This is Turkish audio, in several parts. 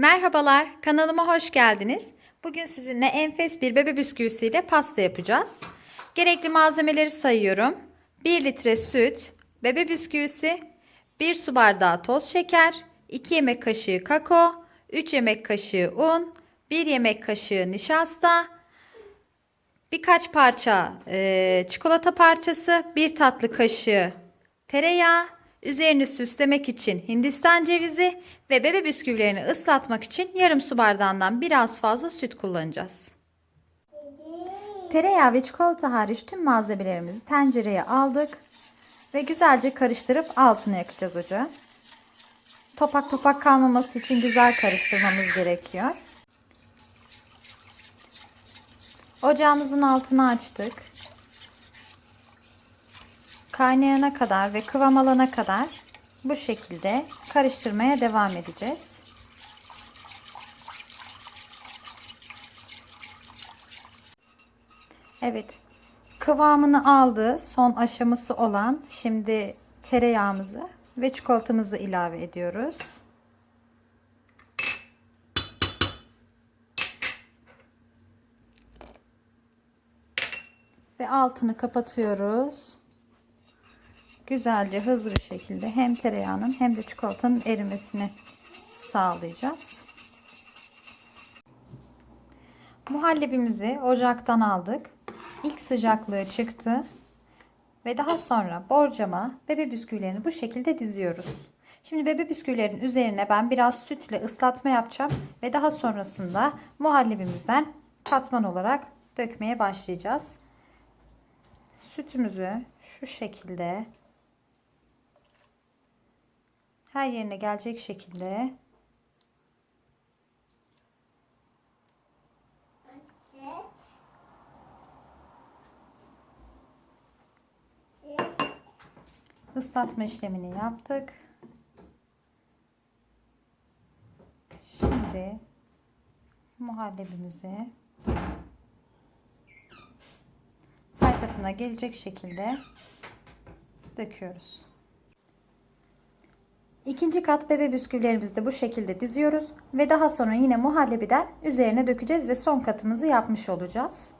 Merhabalar, kanalıma hoş geldiniz. Bugün sizinle enfes bir bebe bisküvisiyle pasta yapacağız. Gerekli malzemeleri sayıyorum. 1 litre süt, bebe bisküvisi, 1 su bardağı toz şeker, 2 yemek kaşığı kakao, 3 yemek kaşığı un, 1 yemek kaşığı nişasta, birkaç parça e, çikolata parçası, 1 tatlı kaşığı tereyağı, üzerini süslemek için hindistan cevizi ve bebe bisküvilerini ıslatmak için yarım su bardağından biraz fazla süt kullanacağız. Tereyağı ve çikolata hariç tüm malzemelerimizi tencereye aldık ve güzelce karıştırıp altını yakacağız ocağa. Topak topak kalmaması için güzel karıştırmamız gerekiyor. Ocağımızın altını açtık. Kaynayana kadar ve kıvam alana kadar bu şekilde karıştırmaya devam edeceğiz. Evet. Kıvamını aldı. Son aşaması olan şimdi tereyağımızı ve çikolatamızı ilave ediyoruz. Ve altını kapatıyoruz. Güzelce hızlı bir şekilde hem tereyağının hem de çikolatanın erimesini sağlayacağız. Muhallebimizi ocaktan aldık. İlk sıcaklığı çıktı. Ve daha sonra borcama bebe bisküvilerini bu şekilde diziyoruz. Şimdi bebe bisküvilerin üzerine ben biraz sütle ıslatma yapacağım. Ve daha sonrasında muhallebimizden katman olarak dökmeye başlayacağız. Sütümüzü şu şekilde her yerine gelecek şekilde ıslatma işlemini yaptık. Şimdi muhallebimizi her tarafına gelecek şekilde döküyoruz. İkinci kat bebe bisküvilerimizi de bu şekilde diziyoruz ve daha sonra yine muhallebiden üzerine dökeceğiz ve son katımızı yapmış olacağız.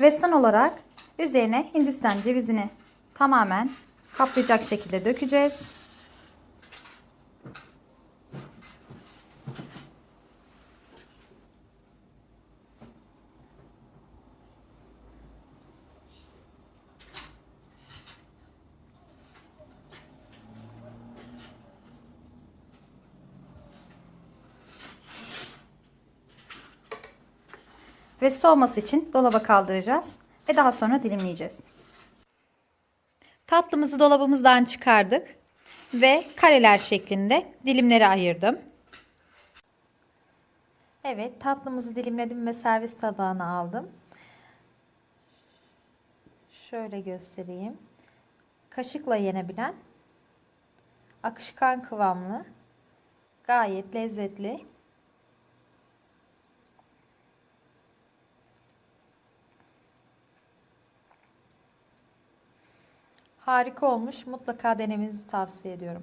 Ve son olarak üzerine hindistan cevizini tamamen kaplayacak şekilde dökeceğiz. Ve soğuması için dolaba kaldıracağız ve daha sonra dilimleyeceğiz. Tatlımızı dolabımızdan çıkardık ve kareler şeklinde dilimlere ayırdım. Evet tatlımızı dilimledim ve servis tabağına aldım. Şöyle göstereyim. Kaşıkla yenebilen akışkan kıvamlı gayet lezzetli Harika olmuş. Mutlaka denemenizi tavsiye ediyorum.